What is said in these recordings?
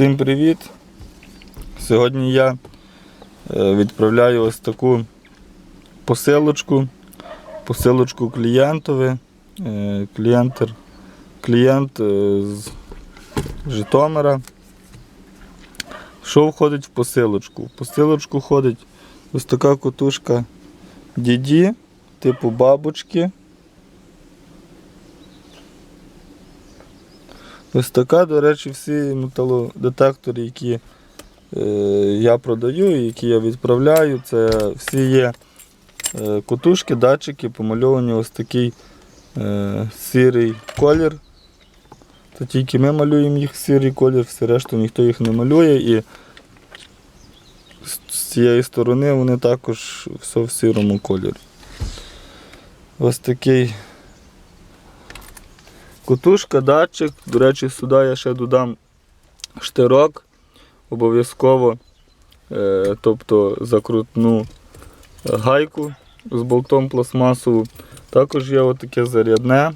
Всім привіт! Сьогодні я е, відправляю ось таку посилочку, посилочку клієнтові. Е, Клієнт, клієнт е, з Житомира. Що входить в посилочку? В посилочку входить ось така котушка DD, типу бабочки. Ось така, до речі, всі металодетектори, які е, я продаю, які я відправляю, це всі є е, котушки, датчики, помальовані ось такий е, сірий колір. Це тільки ми малюємо їх в сірий колір, все решту ніхто їх не малює. І з цієї сторони вони також все в сірому кольорі. Ось такий Котушка, датчик. До речі, сюди я ще додам штирок обов'язково, е, тобто закрутну гайку з болтом пластмасову. Також є отаке зарядне.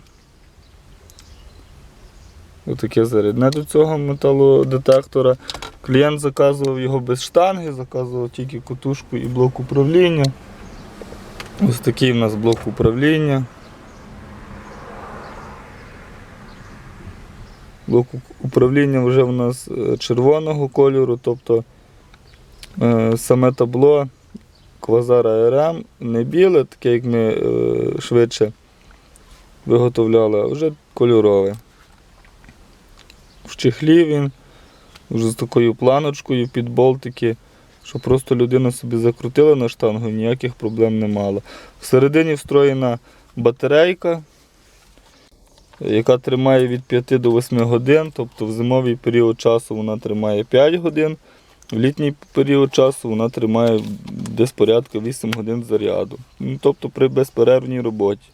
Отаке зарядне до цього металодетектора. Клієнт заказував його без штанги, заказував тільки котушку і блок управління. Ось такий в нас блок управління. Блок управління вже в нас е, червоного кольору, тобто е, саме табло Квазара РМ не біле, таке як ми е, швидше виготовляли, а вже кольорове. В чехлі він вже з такою планочкою під болтики, щоб просто людина собі закрутила на штангу, ніяких проблем не мала. Всередині встроєна батарейка яка тримає від 5 до 8 годин, тобто в зимовий період часу вона тримає 5 годин, в літній період часу вона тримає десь порядка 8 годин заряду. Ну, Тобто при безперервній роботі.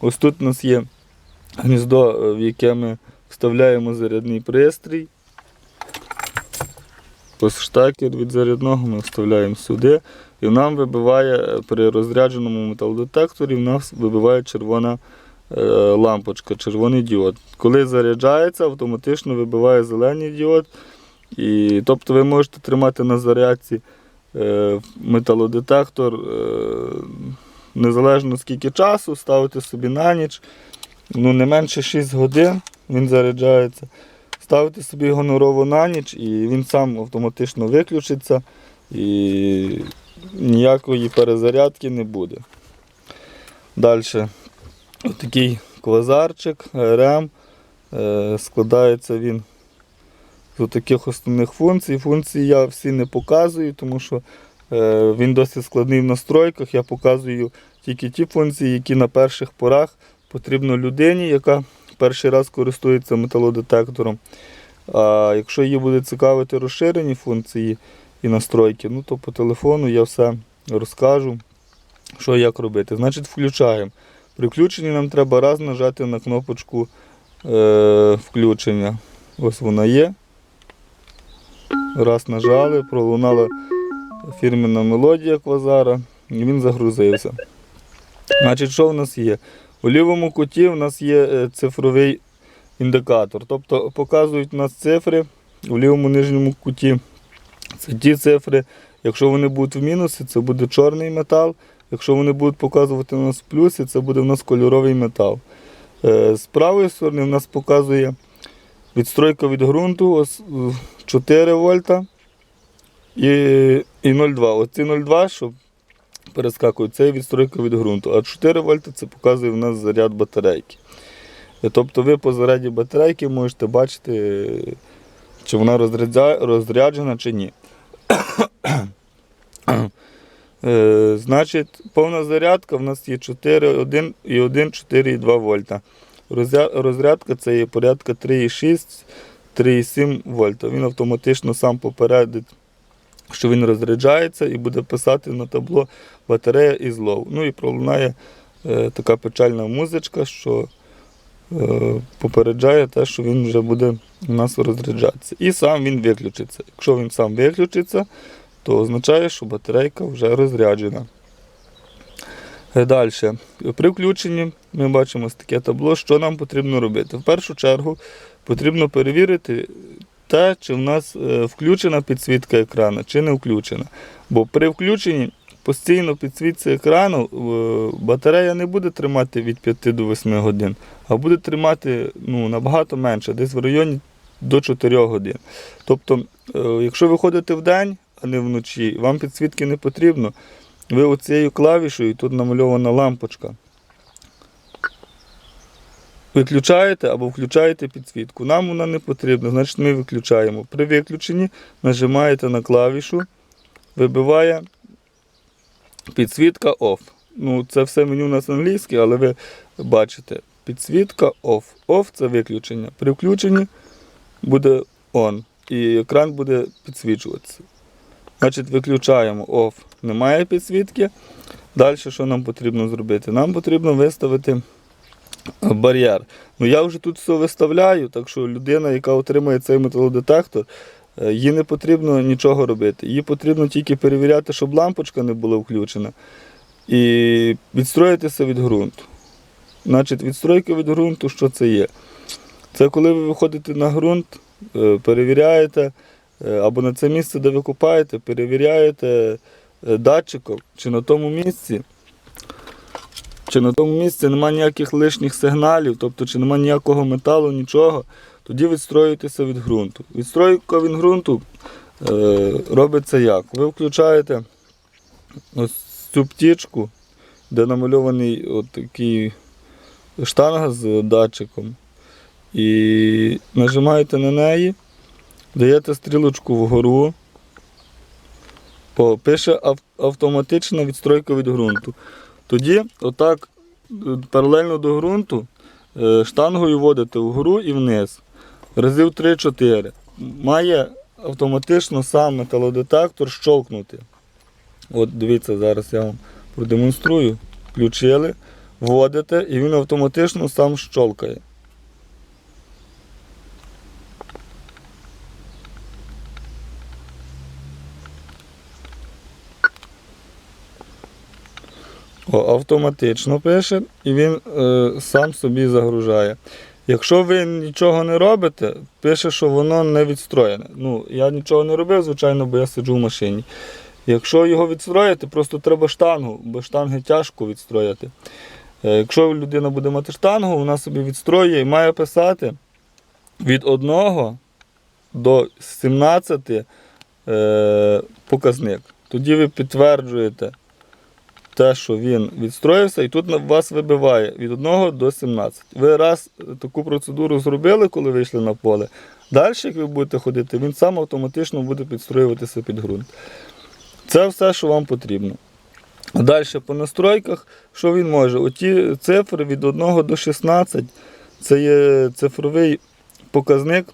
Ось тут у нас є гніздо, е, в яке ми вставляємо зарядний пристрій. Ось штекер від зарядного ми вставляємо сюди. І нам вибиває е, при розрядженому металодетекторі в нас вибиває червона лампочка, червоний діод. Коли заряджається, автоматично вибиває зелений діод. І, тобто ви можете тримати на зарядці е, металодетектор е, незалежно скільки часу, ставити собі на ніч. Ну, не менше 6 годин він заряджається. Ставити собі гонорово на ніч і він сам автоматично виключиться і ніякої перезарядки не буде. Далі такий квазарчик, РМ. Е, Складається він з таких основних функцій. Функції я всі не показую, тому що е, він досить складний в настройках. Я показую тільки ті функції, які на перших порах потрібно людині, яка перший раз користується металодетектором. А якщо її буде цікавити розширені функції і настройки, ну то по телефону я все розкажу, що як робити. Значить, включаємо. При включенні нам треба раз нажати на кнопочку е, включення. Ось вона є. Раз нажали, пролунала фірменна мелодія квазара і він загрузився. Значить, що в нас є? У лівому куті в нас є е, цифровий індикатор. Тобто показують нас цифри у лівому нижньому куті. Це ті цифри. Якщо вони будуть в мінусі, це буде чорний метал. Якщо вони будуть показувати у нас в плюсі, це буде у нас кольоровий метал. Е, З правої сторони в нас показує відстройка від ґрунту е, 4 вольта і, і 0,2. Оці 0,2, що перескакують, це відстройка від ґрунту. А 4 вольта це показує в нас заряд батарейки. Е, Тобто ви по заряді батарейки можете бачити, е, чи вона розряджена чи ні. Е, Значить, повна зарядка в нас є 4,1 і 1, 4,2 вольта. Розрядка це є порядка 3,6, 3,7 вольта. Він автоматично сам попередить, що він розряджається і буде писати на табло батарея і злов. Ну і пролунає е, така печальна музичка, що е, попереджає те, що він вже буде у нас розряджатися. І сам він виключиться. Якщо він сам виключиться, то означає, що батарейка вже розряджена. Далі. При включенні ми бачимо таке табло, що нам потрібно робити. В першу чергу потрібно перевірити те, чи в нас е, включена підсвітка екрану, чи не включена. Бо при включенні постійно підсвітці екрану е, батарея не буде тримати від 5 до 8 годин, а буде тримати ну, набагато менше, десь в районі до 4 годин. Тобто, е, якщо ви ходите в день, а не вночі, вам підсвітки не потрібно, ви оцією клавішою, тут намальована лампочка. Виключаєте або включаєте підсвітку. Нам вона не потрібна, значить ми виключаємо. При виключенні нажимаєте на клавішу, вибиває підсвітка OFF. Ну, це все меню у нас англійське, але ви бачите, підсвітка OFF. OFF це виключення. При включенні буде ON. І екран буде підсвічуватися. Значить, виключаємо OFF. Немає підсвітки. Далі що нам потрібно зробити? Нам потрібно виставити бар'єр. Ну я вже тут все виставляю, так що людина, яка отримає цей металодетектор, е, їй не потрібно нічого робити. Їй потрібно тільки перевіряти, щоб лампочка не була включена. І відстроїтися від ґрунту. Значить, відстройка від ґрунту, що це є? Це коли ви виходите на ґрунт, е, перевіряєте, або на це місце, де ви копаєте, перевіряєте е, датчиком, чи на тому місці чи на тому місці немає ніяких лишніх сигналів, тобто чи немає ніякого металу, нічого, тоді відстроюєтеся від ґрунту. Відстройка від ґрунту е, робиться як? Ви включаєте ось цю птічку, де намальований от такий штанга з датчиком, і нажимаєте на неї, даєте стрілочку вгору. Пише автоматична відстройка від ґрунту. Тоді, отак, е, паралельно до ґрунту, е, штангою водите вгору і вниз. Разів 3-4. Має автоматично сам металодетектор щолкнути. От дивіться, зараз я вам продемонструю. Включили, вводите, і він автоматично сам щолкає. О, автоматично пише і він е, сам собі загружає. Якщо ви нічого не робите, пише, що воно не відстроєне. Ну, я нічого не робив, звичайно, бо я сиджу в машині. Якщо його відстроїти, просто треба штангу, бо штанги тяжко відстроїти. Е, якщо людина буде мати штангу, вона собі відстроює і має писати від 1 до 17 е, показник. Тоді ви підтверджуєте те, що він відстроївся, і тут вас вибиває від 1 до 17. Ви раз таку процедуру зробили, коли вийшли на поле. Далі, як ви будете ходити, він сам автоматично буде підстроюватися під ґрунт. Це все, що вам потрібно. Далі по настройках, що він може? Оті цифри від 1 до 16 це є цифровий показник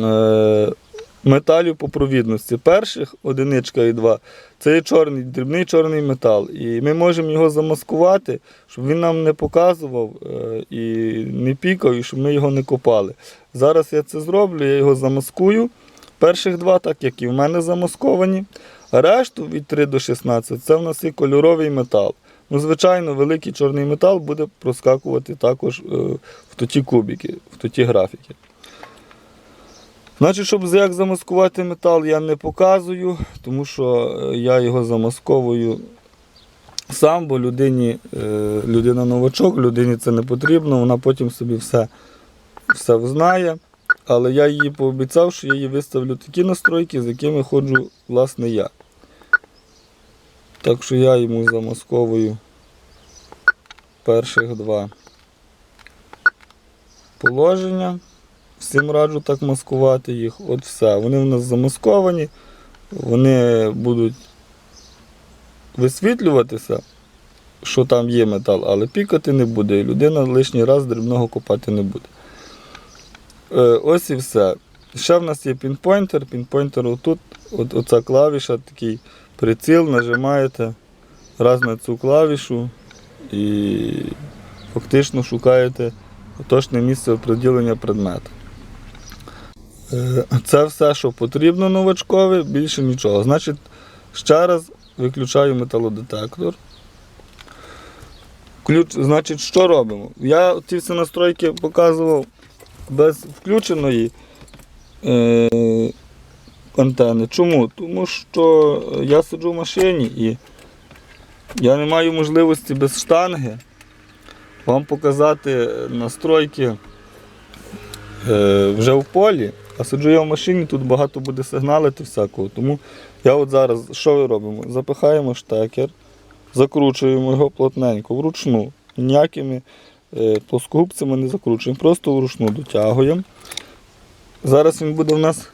е, металів по провідності. Перших одиничка і два це є чорний, дрібний чорний метал. І ми можемо його замаскувати, щоб він нам не показував е, і не пікав, і щоб ми його не копали. Зараз я це зроблю, я його замаскую. Перших два, так як і в мене замасковані. А решту від 3 до 16 це в нас і кольоровий метал. Ну, звичайно, великий чорний метал буде проскакувати також е, в тоті кубики, в тоті графіки. Значить, щоб як замаскувати метал, я не показую, тому що е, я його замасковую сам, бо людині, е, людина новачок, людині це не потрібно, вона потім собі все, все знає. Але я їй пообіцяв, що я їй виставлю такі настройки, з якими ходжу, власне, я. Так що я йому замасковую перших два положення. Всім раджу так маскувати їх. От все. Вони в нас замасковані, вони будуть висвітлюватися, що там є метал, але пікати не буде. І людина лишній раз дрібного копати не буде. Е, ось і все. Ще в нас є пінпойнтер. Пінпойнтер отут, от, оця клавіша, такий приціл, нажимаєте раз на цю клавішу і фактично шукаєте точне місце оприділення предмета. Е, Це все, що потрібно новачкові, більше нічого. Значить, ще раз виключаю металодетектор. Ключ, значить, що робимо? Я ті всі настройки показував без включеної. е, антени. Чому? Тому що я сиджу в машині і я не маю можливості без штанги вам показати настройки е, вже в полі, а сиджу я в машині, тут багато буде сигналити всякого. Тому я от зараз що ми робимо? Запихаємо штекер, закручуємо його плотненько вручну. Ніякими е, плоскогубцями не закручуємо, просто вручну дотягуємо. Зараз він буде в нас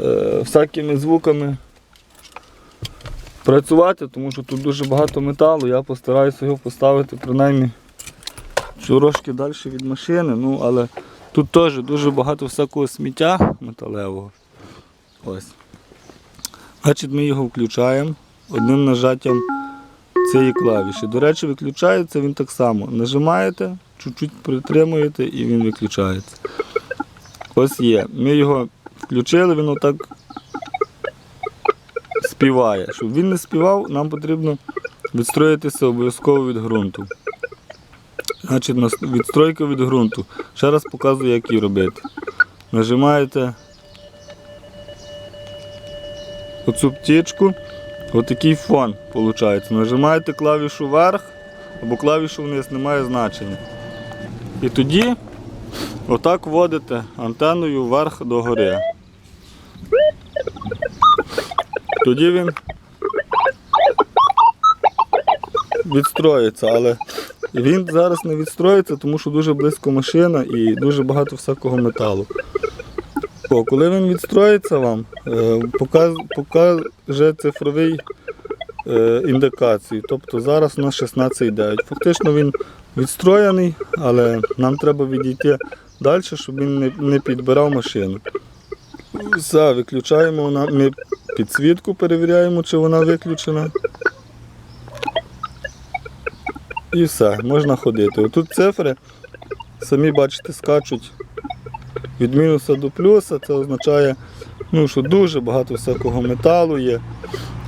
е, всякими звуками працювати, тому що тут дуже багато металу. Я постараюся його поставити принаймні трошки далі від машини. Ну, але тут теж дуже багато всякого сміття металевого. Ось. Значить, ми його включаємо одним нажаттям цієї клавіші. До речі, виключається він так само. Нажимаєте, чуть-чуть притримуєте і він виключається. Ось є. Ми його включили, він отак співає. Щоб він не співав, нам потрібно відстроїтися обов'язково від ґрунту. Значить, відстройка від ґрунту. Ще раз показую, як її робити. Нажимаєте оцю птічку, отакий фон виходить. Нажимаєте клавішу вверх або клавішу вниз, немає значення. І тоді отак вводите антеною вверх до гори. Тоді він відстроїться, але він зараз не відстроїться, тому що дуже близько машина і дуже багато всякого металу. О, коли він відстроїться вам, е, покаже цифровий е, індикацію. Тобто зараз у нас 16,9. Фактично він відстроєний, але нам треба відійти далі, щоб він не підбирав машину. Все, виключаємо. Ми підсвітку перевіряємо, чи вона виключена. І все, можна ходити. Отут цифри, самі бачите, скачуть від мінуса до плюса. Це означає, ну, що дуже багато всякого металу є.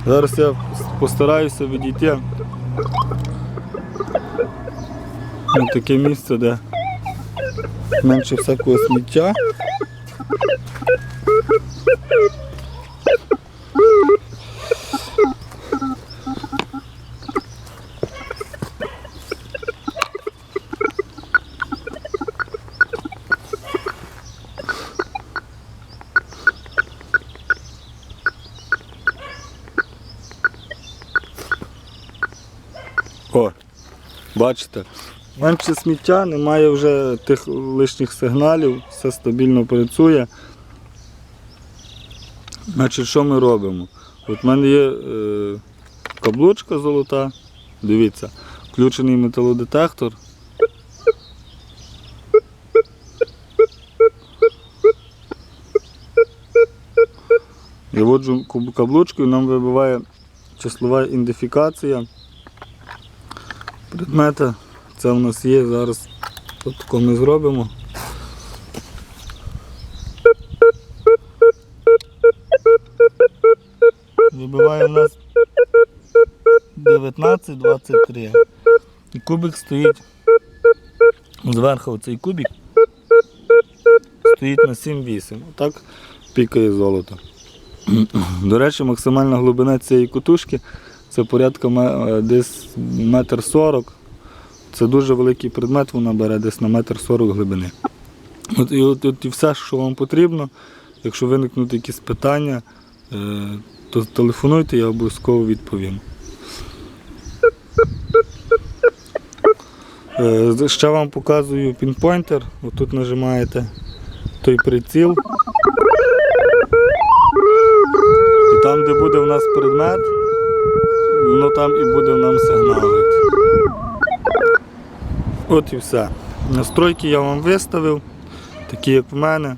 Зараз я постараюся відійти на таке місце, де менше всякого сміття. О, бачите, менше сміття, немає вже тих лишніх сигналів, все стабільно працює. Значить, що ми робимо? От в мене є е, каблучка золота, дивіться, включений металодетектор. Я воджу каблучкою, нам вибиває числова ідентифікація предмета. Це в нас є, зараз от тако ми зробимо. Вибиває у нас 19-23. І кубик стоїть зверху цей кубик стоїть на 7-8. Отак пікає золото. До речі, максимальна глибина цієї кутушки це порядка е, десь метр сорок. Це дуже великий предмет, вона бере десь на метр сорок глибини. От, і, от, от і все, що вам потрібно. Якщо виникнуть якісь питання, е, то телефонуйте, я обов'язково відповім. Е, Ще вам показую пінпойнтер. Отут нажимаєте той приціл. І там, де буде в нас предмет, воно там і буде нам сигналити. От і все. Настройки я вам виставив, такі як в мене.